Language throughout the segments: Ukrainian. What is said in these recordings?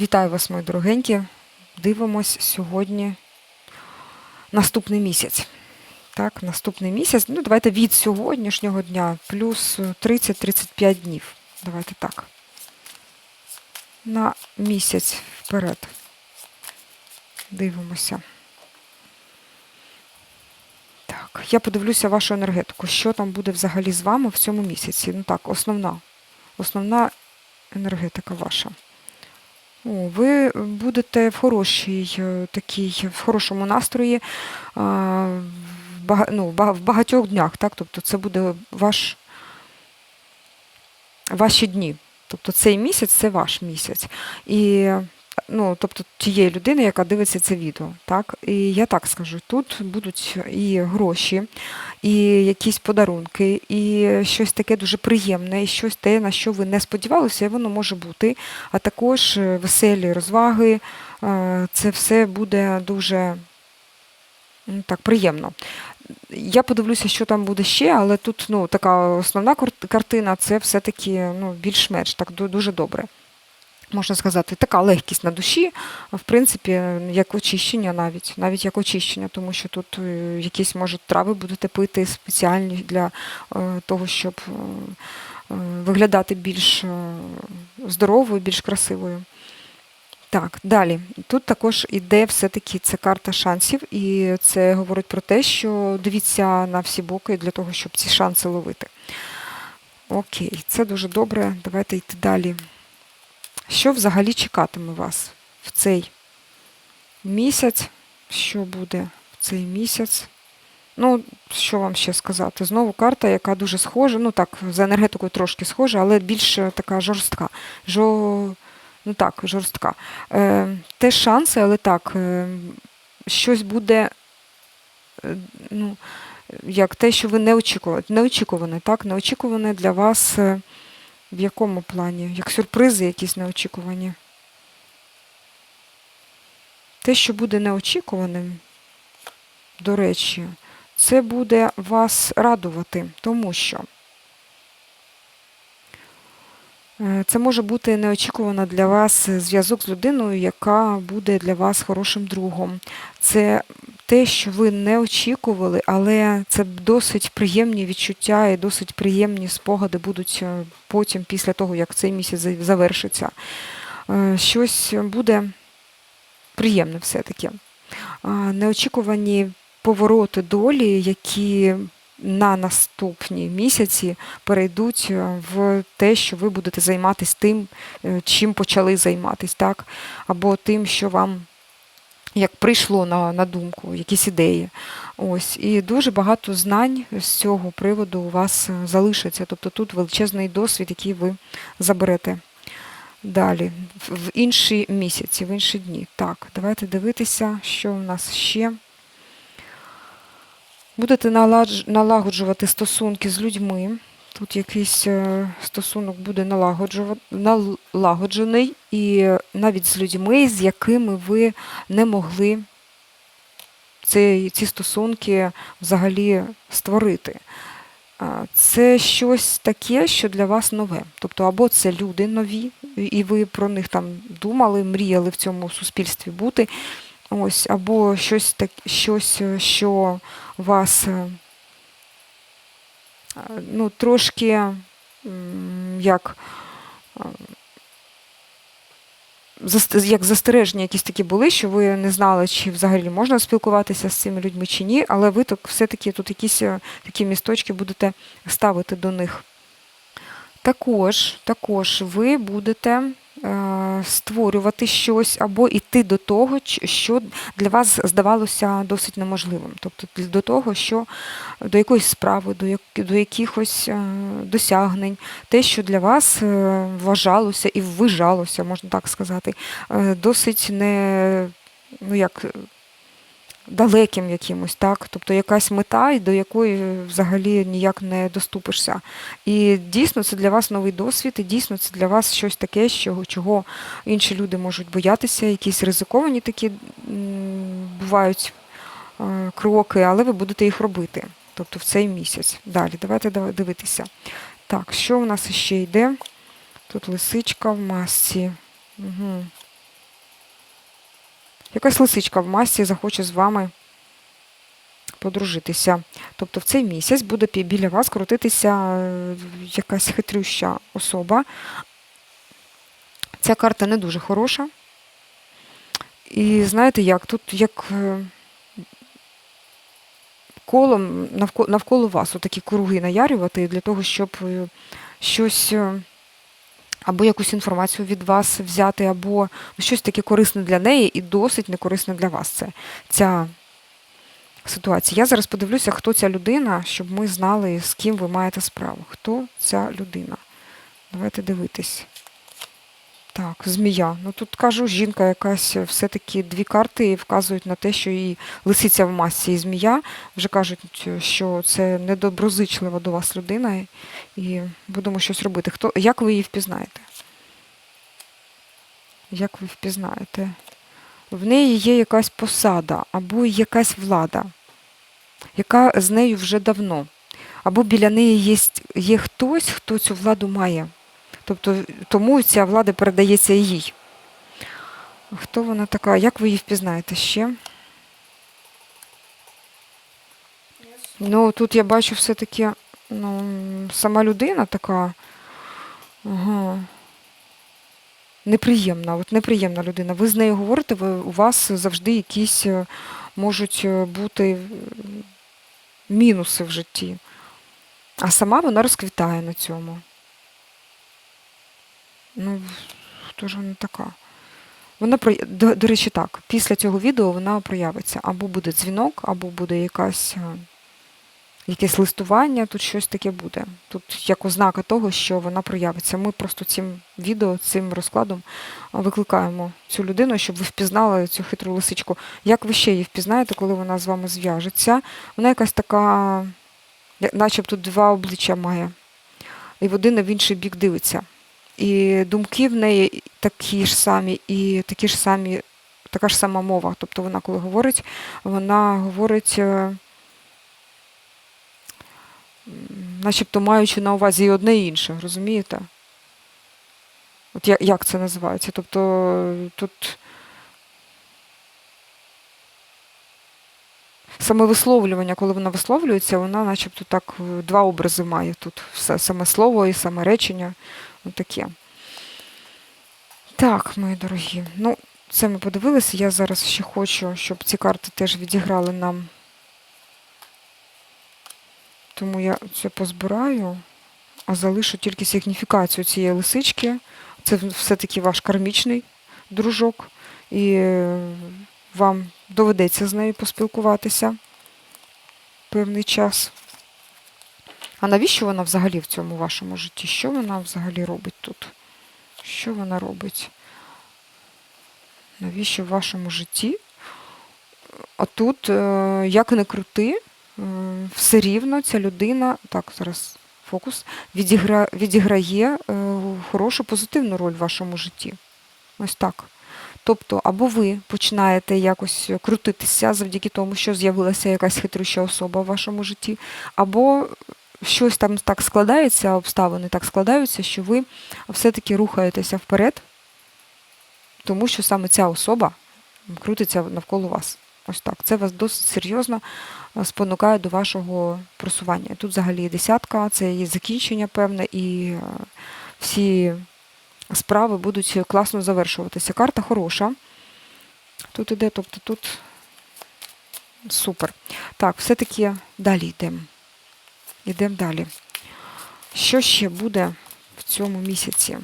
Вітаю вас, мої дорогенькі. Дивимось сьогодні наступний місяць. Так, наступний місяць. Ну, давайте від сьогоднішнього дня плюс 30-35 днів. Давайте так. На місяць вперед. Дивимося. Так, я подивлюся вашу енергетику. Що там буде взагалі з вами в цьому місяці? Ну так, основна. Основна енергетика ваша. Ви будете в хорошій е, такій, в хорошому настрої бага, ну, в багатьох днях, так? Тобто це буде ваш, ваші дні. Тобто цей місяць це ваш місяць. І ну, тобто тієї людини, яка дивиться це відео. Так? І я так скажу, тут будуть і гроші, і якісь подарунки, і щось таке дуже приємне, і щось те, на що ви не сподівалися, і воно може бути. А також е, веселі розваги. е, Це все буде дуже так, приємно. Я подивлюся, що там буде ще, але тут ну, така основна картина це все-таки ну, більш-менш так дуже добре. Можна сказати, така легкість на душі, в принципі, як очищення навіть, навіть як очищення, тому що тут е, якісь, може, трави будете пити спеціальні для е, того, щоб е, виглядати більш здоровою, більш красивою. Так, далі. Тут також іде все-таки це карта шансів, і це говорить про те, що дивіться на всі боки для того, щоб ці шанси ловити. Окей, це дуже добре. Давайте йти далі. Що взагалі чекатиме вас в цей місяць? Що буде в цей місяць? Ну, що вам ще сказати? Знову карта, яка дуже схожа, ну так, за енергетикою трошки схожа, але більш така жорстка. Жо... Ну так, жорстка. Е, теж шанси, але так, е, щось буде, е, ну, як те, що ви не очікували. Неочікуване, так? Неочікуване для вас е, в якому плані? Як сюрпризи якісь неочікувані. Те, що буде неочікуваним, до речі, це буде вас радувати, тому що е, це може бути неочікувано для вас зв'язок з людиною, яка буде для вас хорошим другом. Це те, що ви не очікували, але це досить приємні відчуття і досить приємні спогади будуть е, потім, після того, як цей місяць завершиться. Е, Щось буде приємне все-таки. Неочікувані повороти долі, які на наступні місяці перейдуть е, в те, що ви будете займатися тим, е, чим почали займатися, так? Або тим, що вам як прийшло на, на думку, якісь ідеї. Ось. І дуже багато знань з цього приводу у вас е, залишиться. Тобто тут величезний досвід, який ви заберете далі, в в інші місяці, в інші дні. Так, давайте дивитися, що у нас ще. Будете налагоджувати стосунки з людьми. Тут якийсь е, стосунок буде налагоджений, і навіть з людьми, з якими ви не могли ці, ці стосунки взагалі створити. Це щось таке, що для вас нове. Тобто, або це люди нові, і ви про них там думали, мріяли в цьому суспільстві бути. Ось, або щось так, щось, е, що вас е, ну, трошки як, е, як застереження якісь такі були, що ви не знали, чи взагалі можна спілкуватися з цими людьми чи ні, але ви так все-таки тут якісь такі місточки будете ставити до них. Також, також ви будете створювати щось або йти до того, що для вас здавалося досить неможливим. Тобто до того, що до якоїсь справи, до, як, до якихось е, досягнень, те, що для вас е, вважалося і ввижалося, можна так сказати, е, досить не ну як. Далеким якимось, так, тобто якась мета, до якої взагалі ніяк не доступишся. І дійсно це для вас новий досвід, і дійсно це для вас щось таке, що, чого інші люди можуть боятися, якісь ризиковані такі бувають е, кроки, але ви будете їх робити. Тобто в цей місяць. Далі, давайте дивитися. Так, що у нас ще йде? Тут лисичка в масці. Угу. Якась лисичка в масці захоче з вами подружитися. Тобто в цей місяць буде біля вас крутитися е, якась хитрюща особа. Ця карта не дуже хороша. І знаєте як? Тут як е, колом навколо, вас отакі круги наярювати для того, щоб е, щось або якусь інформацію від вас взяти, або щось таке корисне для неї і досить некорисне для вас. Це ця ситуація. Я зараз подивлюся, хто ця людина, щоб ми знали, з ким ви маєте справу. Хто ця людина? Давайте дивитись. Так, змія. Ну тут кажу, жінка якась все-таки дві карти вказують на те, що і лисиця в масці, і змія. Вже кажуть, що це недоброзичлива до вас людина, і будемо щось робити. Хто, як ви її впізнаєте? Як ви впізнаєте? В неї є якась посада або якась влада, яка з нею вже давно. Або біля неї є, є хтось, хто цю владу має. Тобто тому ця влада передається їй. Хто вона така? Як ви її впізнаєте ще? Ну, тут я бачу все-таки ну, сама людина така. Ага. Неприємна, от неприємна людина. Ви з нею говорите, ви, у вас завжди якісь е, можуть е, бути е, мінуси в житті. А сама вона розквітає на цьому. Ну, хто ж вона така? Вона до, до речі, так, після цього відео вона проявиться. Або буде дзвінок, або буде якась, якесь листування, тут щось таке буде. Тут як ознака того, що вона проявиться. Ми просто цим відео, цим розкладом викликаємо цю людину, щоб ви впізнали цю хитру лисичку. Як ви ще її впізнаєте, коли вона з вами зв'яжеться? Вона якась така, начебто два обличчя має. І в один і в інший бік дивиться. І думки в неї такі ж самі, і такі ж самі, така ж сама мова. Тобто вона, коли говорить, вона говорить, е, начебто маючи на увазі і одне і інше, розумієте? От я- як це називається? Тобто тут саме висловлювання, коли вона висловлюється, вона начебто так е, два образи має тут. Все, саме слово і саме речення. Отаке. Так, мої дорогі. Ну, це ми подивилися. Я зараз ще хочу, щоб ці карти теж відіграли нам. Тому я це позбираю, а залишу тільки сигніфікацію цієї лисички. Це все-таки ваш кармічний дружок. І е, вам доведеться з нею поспілкуватися певний час. А навіщо вона взагалі в цьому вашому житті? Що вона взагалі робить тут? Що вона робить? Навіщо в вашому житті? А тут, е, як не крути, все рівно ця людина, так, зараз фокус, відігра, відіграє е, хорошу позитивну роль в вашому житті. Ось так. Тобто, або ви починаєте якось крутитися завдяки тому, що з'явилася якась хитрюща особа в вашому житті, або щось там так складається, обставини так складаються, що ви все-таки рухаєтеся вперед, тому що саме ця особа крутиться навколо вас. Ось так. Це вас досить серйозно е, спонукає до вашого просування. Тут взагалі десятка, це є закінчення певне, і е, всі справи будуть класно завершуватися. Карта хороша. Тут іде, тобто тут супер. Так, все-таки далі йдемо. Йдемо далі. Що ще буде в цьому місяці?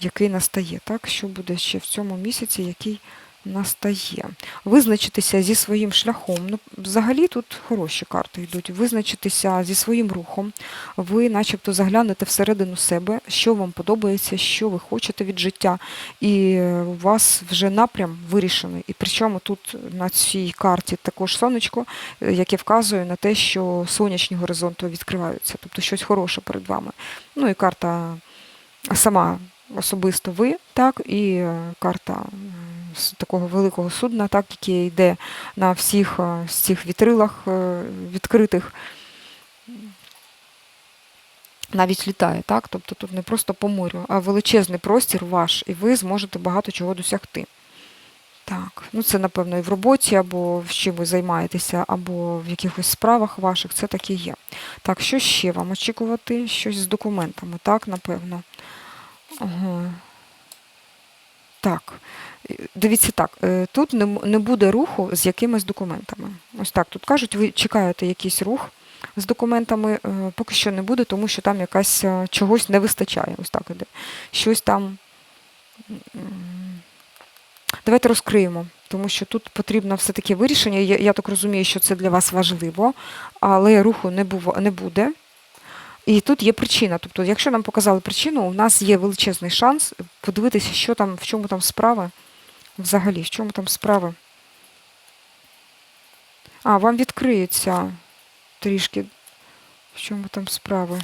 Який настає, так? Що буде ще в цьому місяці, який настає? Визначитися зі своїм шляхом. Ну, взагалі тут хороші карти йдуть. Визначитися зі своїм рухом. Ви начебто заглянете всередину себе, що вам подобається, що ви хочете від життя. І у вас вже напрям вирішений. І причому тут на цій карті також сонечко, яке вказує на те, що сонячні горизонти відкриваються, тобто щось хороше перед вами. Ну і карта сама особисто ви, так, і карта такого великого судна, так, яке йде на всіх е, з цих вітрилах е, відкритих. Навіть літає, так? Тобто тут не просто по морю, а величезний простір ваш, і ви зможете багато чого досягти. Так, ну це, напевно, і в роботі, або в чим ви займаєтеся, або в якихось справах ваших, це так і є. Так, що ще вам очікувати? Щось з документами, так, напевно. Ага. Так, дивіться так, е, тут не, буде руху з якимись документами. Ось так, тут кажуть, ви чекаєте якийсь рух з документами, е, поки що не буде, тому що там якась е, чогось не вистачає. Ось так іде. Щось там. Давайте розкриємо, тому що тут потрібно все-таки вирішення. Я, я так розумію, що це для вас важливо, але руху не, бува, не буде. І тут є причина. Тобто, якщо нам показали причину, у нас є величезний шанс подивитися, що там, в чому там справа. Взагалі, в чому там справа. А, вам відкриється трішки. В чому там справа?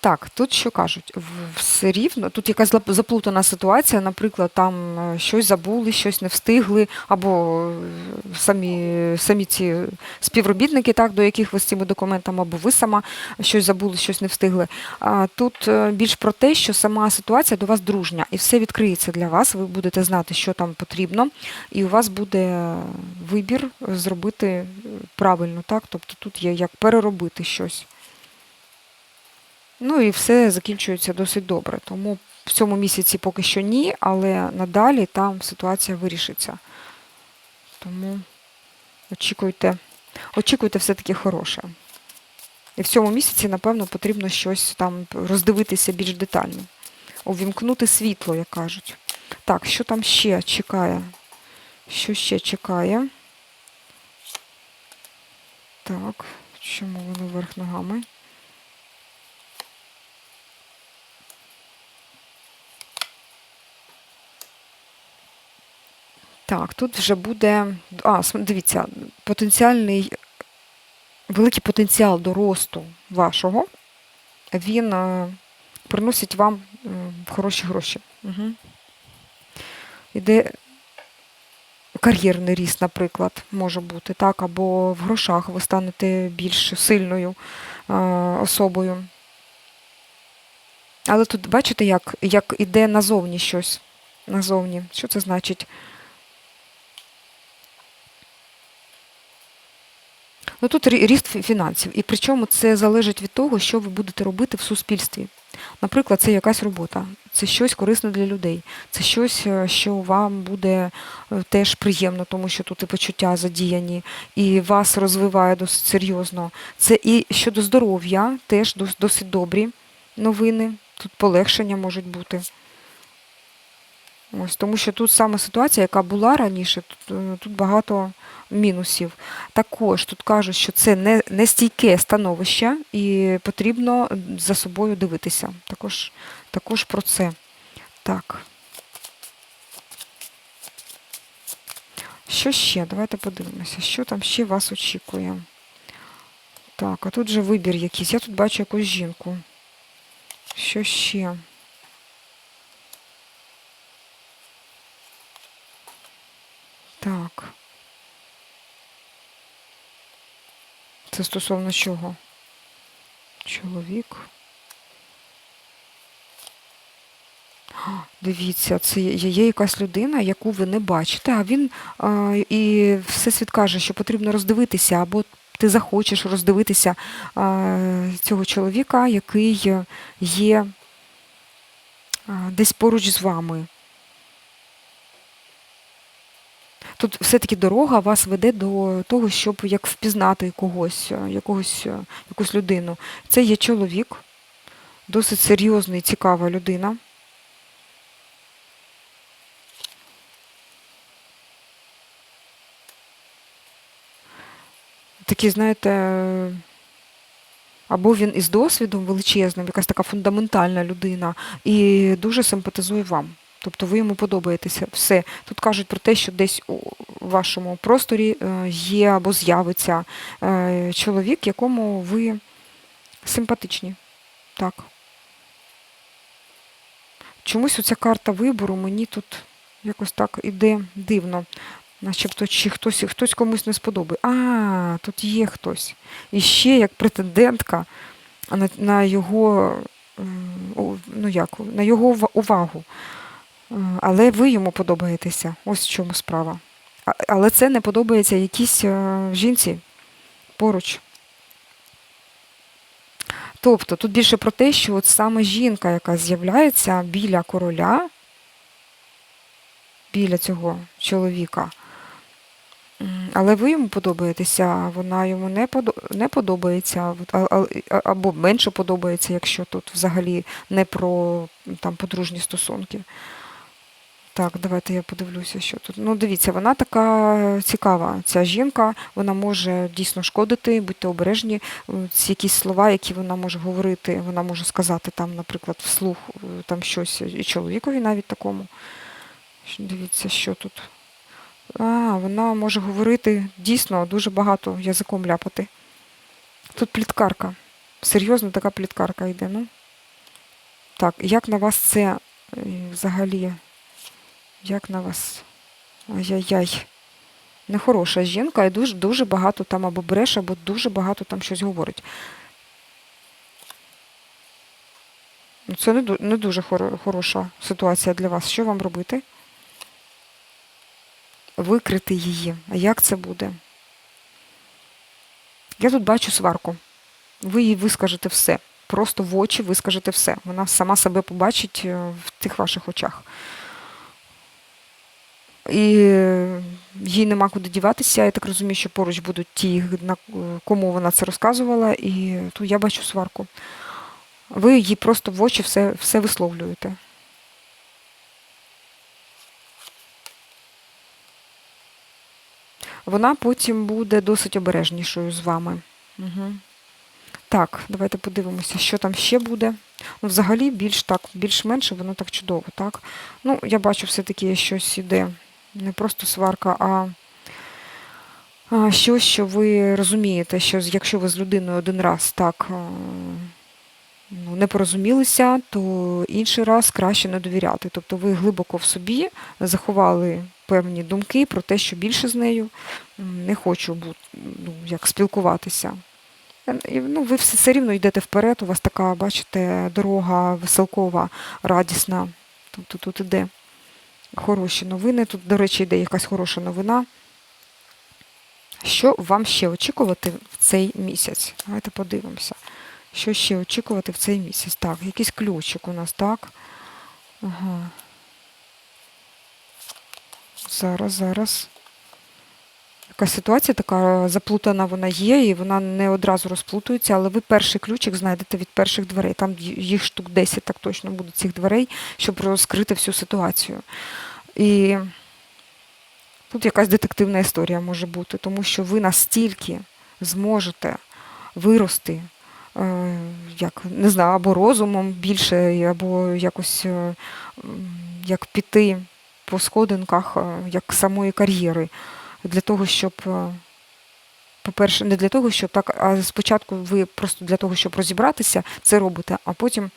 Так, тут що кажуть, все рівно, тут якась заплутана ситуація, наприклад, там е, щось забули, щось не встигли, або е, самі, самі ці співробітники, так, до яких ви з цими документами, або ви сама щось забули, щось не встигли. Тут е, більш про те, що сама ситуація до вас дружня, і все відкриється для вас, ви будете знати, що там потрібно, і у вас буде вибір зробити правильно, так, тобто тут є як переробити щось. Ну і все закінчується досить добре. Тому в цьому місяці поки що ні, але надалі там ситуація вирішиться. Тому очікуйте, очікуйте все-таки хороше. І в цьому місяці, напевно, потрібно щось там роздивитися більш детально. Увімкнути світло, як кажуть. Так, що там ще чекає? Що ще чекає? Так, чому воно вверх ногами? Так, тут вже буде. А, дивіться, потенціальний, великий потенціал до росту вашого, він е, приносить вам е, хороші гроші. Угу. Іде кар'єрний ріст, наприклад, може бути, так, або в грошах ви станете більш сильною е, особою. Але тут бачите, як, як іде назовні щось. Назовні. Що це значить? Ну тут ріст фінансів, і причому це залежить від того, що ви будете робити в суспільстві. Наприклад, це якась робота, це щось корисне для людей, це щось, е, що вам буде е, теж приємно, тому що тут і почуття задіяні, і вас розвиває досить серйозно. Це і щодо здоров'я, теж досить добрі новини. Тут полегшення можуть бути. Ось, тому що тут саме ситуація, яка була раніше, тут, е, тут багато мінусів. Також тут кажуть, що це не, не стійке становище і потрібно за собою дивитися. Також, також про це. Так. Що ще? Давайте подивимося, що там ще вас очікує. Так, а тут же вибір якийсь. Я тут бачу якусь жінку. Що ще? Так. Це стосовно чого? Чоловік. Дивіться, це є є якась людина, яку ви не бачите, а він а, і всесвіт каже, що потрібно роздивитися, або ти захочеш роздивитися а, цього чоловіка, який є а, десь поруч з вами. Тут все-таки дорога вас веде до того, щоб як впізнати когось, е, якогось, е, якусь людину. Це є чоловік, досить серйозний, цікава людина. Такий, знаєте, або він із досвідом величезним, якась така фундаментальна людина, і дуже симпатизує вам. Тобто ви йому подобаєтеся. Все. Тут кажуть про те, що десь у вашому просторі е, є або з'явиться е, чоловік, якому ви симпатичні. Так. Чомусь оця карта вибору мені тут якось так іде дивно. Начебто, чи хтось, хтось комусь не сподобає. А, тут є хтось. І ще як претендентка на, його, ну як, на його увагу. Е, Але ви йому подобаєтеся. Ось в чому справа. Але це не подобається якійсь е, жінці поруч. Тобто тут більше про те, що от саме жінка, яка з'являється біля короля, біля цього чоловіка, але ви йому подобаєтеся, вона йому не, подобається, або менше подобається, якщо тут взагалі не про там, подружні стосунки. Так, давайте я подивлюся, що тут. Ну, дивіться, вона така цікава, ця жінка, вона може дійсно шкодити, будьте обережні. Ці якісь слова, які вона може говорити, вона може сказати там, наприклад, вслух е, там щось і чоловікові навіть такому. Дивіться, що тут. А, вона може говорити дійсно дуже багато язиком ляпати. Тут пліткарка. Серйозно така пліткарка йде. Ну. Так, як на вас це е, взагалі? Як на вас? Ай-яй-яй. Нехороша жінка і дуже, дуже багато там або бреше, або дуже багато там щось говорить. Ну, Це не, дуже хороша ситуація для вас. Що вам робити? Викрити її. А як це буде? Я тут бачу сварку. Ви їй вискажете все. Просто в очі вискажете все. Вона сама себе побачить е, в тих ваших очах. І їй нема куди діватися. Я так розумію, що поруч будуть ті, кому вона це розказувала, і тут я бачу сварку. Ви їй просто в очі все, все висловлюєте. Вона потім буде досить обережнішою з вами. Угу. Так, давайте подивимося, що там ще буде. Ну, взагалі, більш так, більш-менше воно так чудово, так? Ну, я бачу, все-таки щось іде. Не просто сварка, а, щось, що ви розумієте, що якщо ви з людиною один раз так ну, не порозумілися, то інший раз краще не довіряти. Тобто ви глибоко в собі заховали певні думки про те, що більше з нею не хочу бу- ну, як спілкуватися. Е, Ну, ви все, все рівно йдете вперед, у вас така, бачите, дорога веселкова, радісна. Тобто тут іде хороші новини. Тут, до речі, йде якась хороша новина. Що вам ще очікувати в цей місяць? Давайте подивимося. Що ще очікувати в цей місяць? Так, якийсь ключик у нас, так? Ага. Зараз, зараз. Якась ситуація така заплутана вона є, і вона не одразу розплутується, але ви перший ключик знайдете від перших дверей. Там їх штук 10 так точно буде цих дверей, щоб розкрити всю ситуацію. І тут якась детективна історія може бути, тому що ви настільки зможете вирости, е, як, не знаю, або розумом більше, або якось е, як піти по сходинках е, як самої кар'єри для того, щоб, е, по-перше, не для того, щоб так, а спочатку ви просто для того, щоб розібратися, це робите, а потім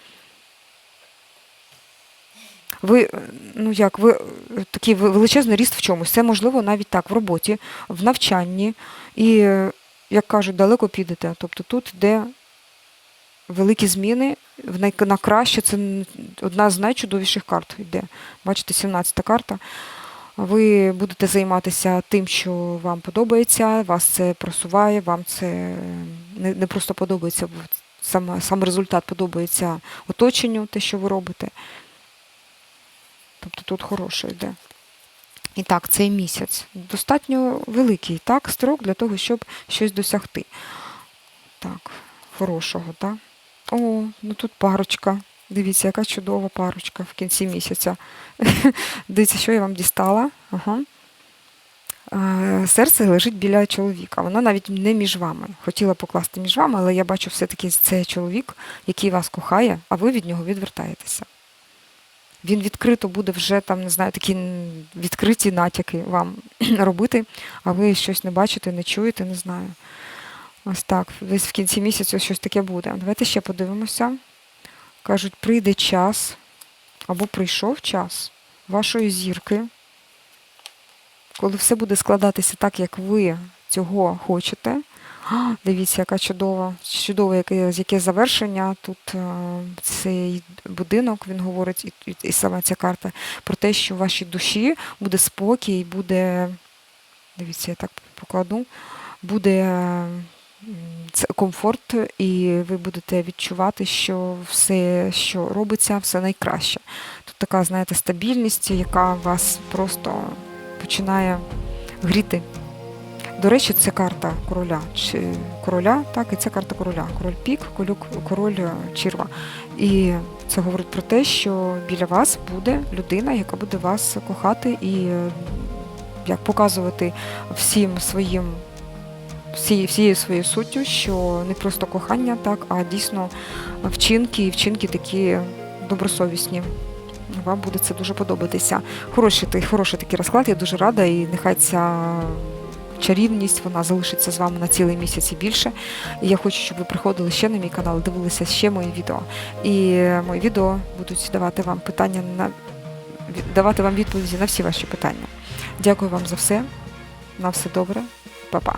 ви, е, ну як, ви е, такий величезний ріст в чомусь. Це можливо навіть так, в роботі, в навчанні, і, як кажуть, далеко підете. Тобто тут йде великі зміни, на краще, це одна з найчудовіших карт йде. Бачите, 17 карта. Ви будете займатися тим, що вам подобається, вас це просуває, вам це е, не, просто подобається, сам, сам результат подобається оточенню, те, що ви робите. Тобто тут хороше йде. І так, цей місяць достатньо великий так, строк для того, щоб щось досягти. Так, хорошого, так? О, ну тут парочка. Дивіться, яка чудова парочка в кінці місяця. Дивіться, що я вам дістала. Ага. Е, Серце лежить біля чоловіка. Воно навіть не між вами. Хотіла покласти між вами, але я бачу все-таки це чоловік, який вас кохає, а ви від нього відвертаєтеся. Він відкрито буде вже там, не знаю, такі відкриті натяки вам робити, а ви щось не бачите, не чуєте, не знаю. Ось так. Десь в кінці місяця щось таке буде. Давайте ще подивимося. Кажуть, прийде час, або прийшов час вашої зірки, коли все буде складатися так, як ви цього хочете, А, Дивіться, яка чудова, чудове яке, яке завершення. Тут е, цей будинок, він говорить, і, і, саме ця карта про те, що в вашій душі буде спокій, буде, дивіться, я так покладу, буде це комфорт, і ви будете відчувати, що все, що робиться, все найкраще. Тут така, знаєте, стабільність, яка вас просто починає гріти. До речі, це карта короля чи короля, так, і це карта короля. Король пік, колюк, король е, черва. І це говорить про те, що біля вас буде людина, яка буде вас кохати і е, як показувати всім своїм всі, всією своєю суттю, що не просто кохання, так, а дійсно вчинки і вчинки такі добросовісні. Вам буде це дуже подобатися. Хороший, хороший такий розклад, я дуже рада, і нехай ця чарівність вона залишиться з вами на цілий місяць і більше. І я хочу, щоб ви приходили ще на мій канал, дивилися ще мої відео. І мої відео будуть давати вам питання на давати вам відповіді на всі ваші питання. Дякую вам за все. На все добре, Па-па.